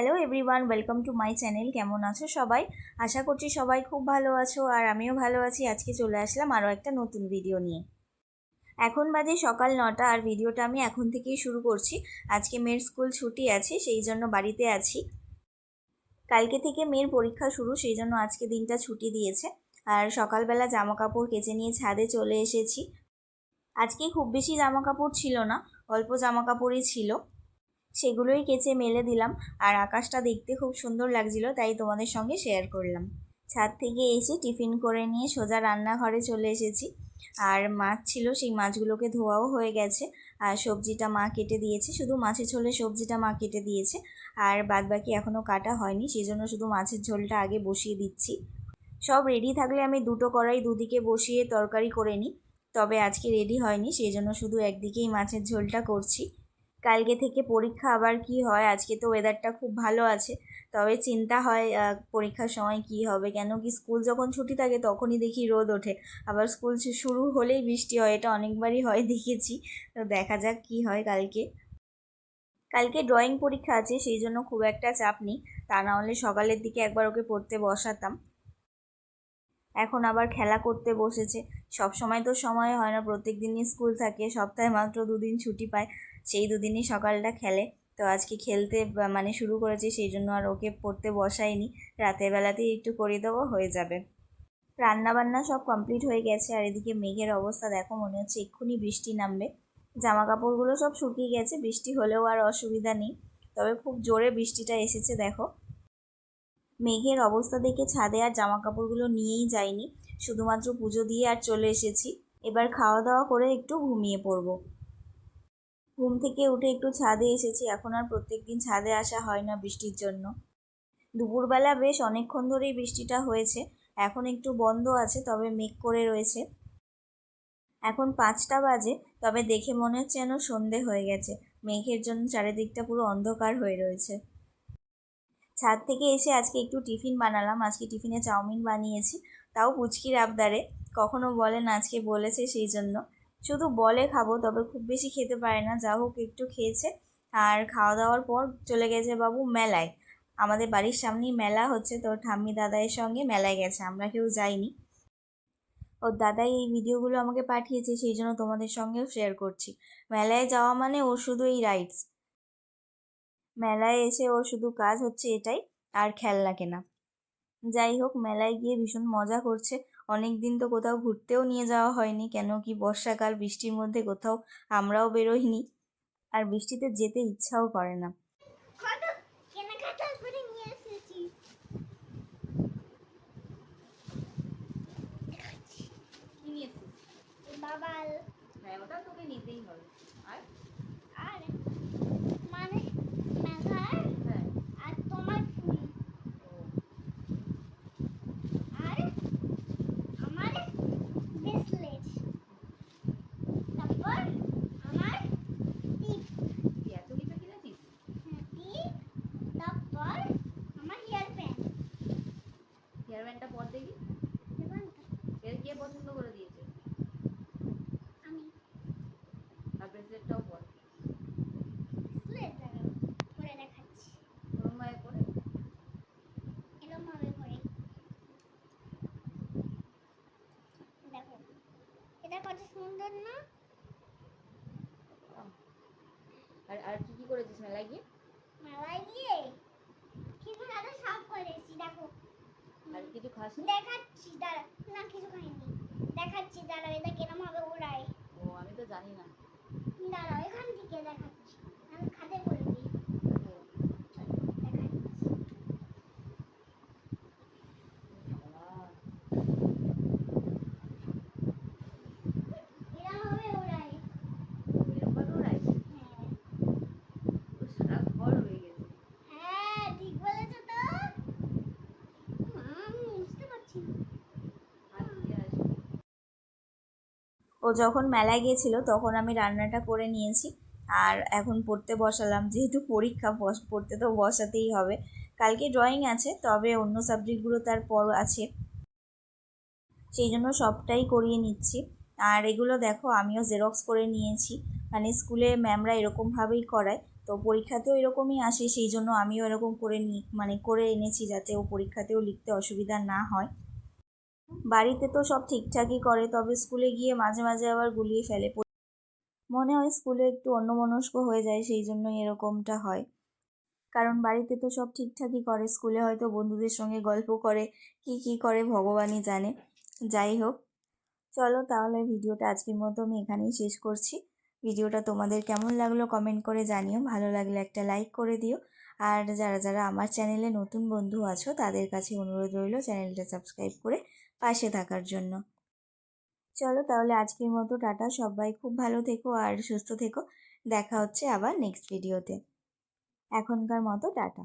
Hello everyone welcome to my channel কেমন আছো সবাই? আশা করছি সবাই খুব ভালো আছো আর আমিও ভালো আছি। আজকে চলে আসলাম আরও একটা নতুন ভিডিও নিয়ে। এখন বাজে সকাল নটা আর ভিডিওটা আমি এখন থেকেই শুরু করছি। আজকে মেয়ের স্কুল ছুটি আছে, সেই জন্য বাড়িতে আছি। কালকে থেকে মেয়ের পরীক্ষা শুরু, সেই জন্য আজকে দিনটা ছুটি দিয়েছে। আর সকালবেলা জামা কাপড় কেচে নিয়ে ছাদে চলে এসেছি। আজকে খুব বেশি জামা কাপড় ছিল না, অল্প জামা কাপড়ই ছিল। সেগুলোই কেচে মেলে দিলাম আর আকাশটা দেখতে খুব সুন্দর লাগছিল, তাই তোমাদের সঙ্গে শেয়ার করলাম। ছাদ থেকে এসে টিফিন করে নিয়ে সোজা রান্নাঘরে চলে এসেছি। আর মাছ ছিল, সেই মাছগুলোকে ধোয়াও হয়ে গেছে। আর সবজিটা মা কেটে দিয়েছে, শুধু মাছের ঝোলে সবজিটা মা কেটে দিয়েছে। আর বাদ বাকি এখনও কাটা হয়নি সেই জন্য শুধু মাছের ঝোলটা আগে বসিয়ে দিচ্ছি। সব রেডি থাকলে আমি দুটো কড়াই দুদিকে বসিয়ে তরকারি করে নিই। তবে আজকে রেডি হয়নি সেই জন্য শুধু একদিকেই মাছের ঝোলটা করছি। কালকে থেকে পরীক্ষা আবার কি হয়? আজকে তো ওয়েদারটা খুব ভালো আছে। তবে চিন্তা হয় পরীক্ষার সময় কি হবে? কেন কি স্কুল যখন ছুটি থাকে তখনই দেখি রোদ ওঠে। আবার স্কুল শুরু হলেই বৃষ্টি হয়, এটা অনেকবারই হয়, দেখেছি। তো দেখা যাক কি হয় কালকে। কালকে ড্রয়িং পরীক্ষা আছে, সেই জন্য খুব একটা চাপ নেই। তা না হলে সকালের দিকে একবার ওকে পড়তে বসাতাম। এখন আবার খেলা করতে বসেছে। সব সময় তো সময় হয় না প্রত্যেক দিনই স্কুল থাকে, সপ্তাহে মাত্র দুদিন ছুটি পায়। সেই দুদিনই সকালটা খেলে। তো আজকে খেলতে মানে শুরু করেছে, সেই জন্য আর ওকে পড়তে বসাইনি। রাতের বেলাতেই একটু করে দেবো, হয়ে যাবে। রান্না বান্না সব কমপ্লিট হয়ে গেছে, আর এদিকে মেঘের অবস্থা দেখো, মনে হচ্ছে এক্ষুনি বৃষ্টি নামবে। জামা কাপড়গুলো সব শুকিয়ে গেছে, বৃষ্টি হলেও আর অসুবিধা নেই। তবে খুব জোরে বৃষ্টিটা এসেছে, দেখো। মেঘের অবস্থা দেখে ছাদে আর জামা কাপড়গুলো নিয়েই যাইনি। শুধুমাত্র পুজো দিয়ে আর চলে এসেছি। এবার খাওয়া দাওয়া করে একটু ঘুমিয়ে পড়ব। ঘুম থেকে উঠে একটু ছাদে এসেছি। এখন আর প্রত্যেক দিন ছাদে আসা হয় না বৃষ্টির জন্য। দুপুরবেলা বেশ অনেকক্ষণ ধরেই বৃষ্টিটা হয়েছে। এখন একটু বন্ধ আছে, তবে মেঘ করে রয়েছে। এখন পাঁচটা বাজে, তবে দেখে মনে হচ্ছে যেন সন্ধে হয়ে গেছে। মেঘের জন্য চারিদিকটা পুরো অন্ধকার হয়ে রয়েছে। ছাদ থেকে এসে আজকে একটু টিফিন বানালাম। আজকে টিফিনে চাউমিন বানিয়েছি। তাও পুচকির আবদারে। কখনো বলেন আজকে বলেছে সেই জন্য। শুধু বলে খাব, তবে খুব বেশি খেতে পারে না। যা হোক, একটু খেয়েছে। আর খাওয়া দাওয়ার পর চলে গেছে বাবু মেলায়। আমাদের বাড়ির সামনেই মেলা হচ্ছে, তো ঠাম্মি দাদাইয়ের সঙ্গে মেলায় গেছে। আমরা কেউ যাইনি। ওর দাদাই এই ভিডিওগুলো আমাকে পাঠিয়েছে, সেই জন্য তোমাদের সঙ্গেও শেয়ার করছি। মেলায় যাওয়া মানে ওর শুধু এই রাইডস মেলায় এসে ওর শুধু কাজ হচ্ছে এটাই, আর খেলনা কেনা। যাই হোক, মেলায় গিয়ে ভীষণ মজা করছে। অনেক দিন তো কোথাও ঘুরতেও নিয়ে যাওয়া হয়নি। কেন কি বর্ষাকাল বৃষ্টির মধ্যে কোথাও আমরাও বেরোইনি। আর বৃষ্টিতে যেতে ইচ্ছাও করে না। বাবাল। হ্যাঁ ওটা তোকে নিতেই হবে। আর মানে মেঘার হ্যাঁ আর তোমার ফুল আর আমার ব্রেসলেট তারপর আমার টিপ তুই এত কিছু কিনেছিস টিপ তারপর আমার হেয়ার ব্যান্ড হেয়ার ব্যান্ডটা পর দেখি এর কে পছন্দ করে দিয়েছে আমি আর ব্রেসলেটটাও পর ব্রেসলেট পরে দেখাচ্ছি ওরম ভাবে পরে এরকম ভাবে পরে দেখো এটা সুন্দর না আর আর কি কি করেছিস মেলায় গিয়ে মেলায় গিয়ে কিছু দাদা সব করেছি দেখো। আর কিছু খাস দেখাচ্ছি দাঁড়া। না কিছু খাইনি। দেখাচ্ছি দাঁড়া এটা কেরম হবে ওড়ায় ও আমি তো জানি না দাঁড়া এখান থেকে দেখাচ্ছি আমি খাতে করবি চল দেখাচ্ছি এরম ভাবে ওড়ায় হ্যাঁ হ্যাঁ ঠিক বলেছ তো মা, আমি বুঝতে পারছি না ও যখন মেলায় গিয়েছিল তখন আমি রান্নাটা করে নিয়েছি। আর এখন পড়তে বসালাম, যেহেতু পরীক্ষা পড়তে তো বসাতেই হবে। কালকে ড্রয়িং আছে, তবে অন্য সাবজেক্টগুলো তার পর আছে। সেই জন্য সবটাই করিয়ে নিচ্ছি। আর এগুলো দেখো, আমিও জেরক্স করে নিয়েছি। মানে স্কুলে ম্যামরা এরকমভাবেই করায়। তো পরীক্ষাতেও এরকমই আসে, সেই জন্য আমিও এরকম করে নি মানে করে এনেছি যাতে ও পরীক্ষাতেও লিখতে অসুবিধা না হয়। বাড়িতে তো সব ঠিকঠাকই করে, তবে স্কুলে গিয়ে মাঝে মাঝে আবার গুলিয়ে ফেলে। মনে হয় স্কুলে একটু অন্যমনস্ক হয়ে যায়, সেই জন্যই এরকমটা হয়। কারণ বাড়িতে তো সব ঠিকঠাকই করে, স্কুলে হয়তো বন্ধুদের সঙ্গে গল্প করে, কি কি করে ভগবানই জানে। যাই হোক, চলো তাহলে ভিডিওটা আজকের মতো আমি এখানেই শেষ করছি। ভিডিওটা তোমাদের কেমন লাগল কমেন্ট করে জানিও, ভালো লাগলে একটা লাইক করে দিও। আর যারা যারা আমার চ্যানেলে নতুন বন্ধু আছো, তাদের কাছে অনুরোধ রইল চ্যানেলটা সাবস্ক্রাইব করে পাশে থাকার জন্য। চলো তাহলে আজকের মতো টাটা। সবাই খুব ভালো থেকো আর সুস্থ থেকো। দেখা হচ্ছে আবার নেক্সট ভিডিওতে এখনকার মতো টাটা।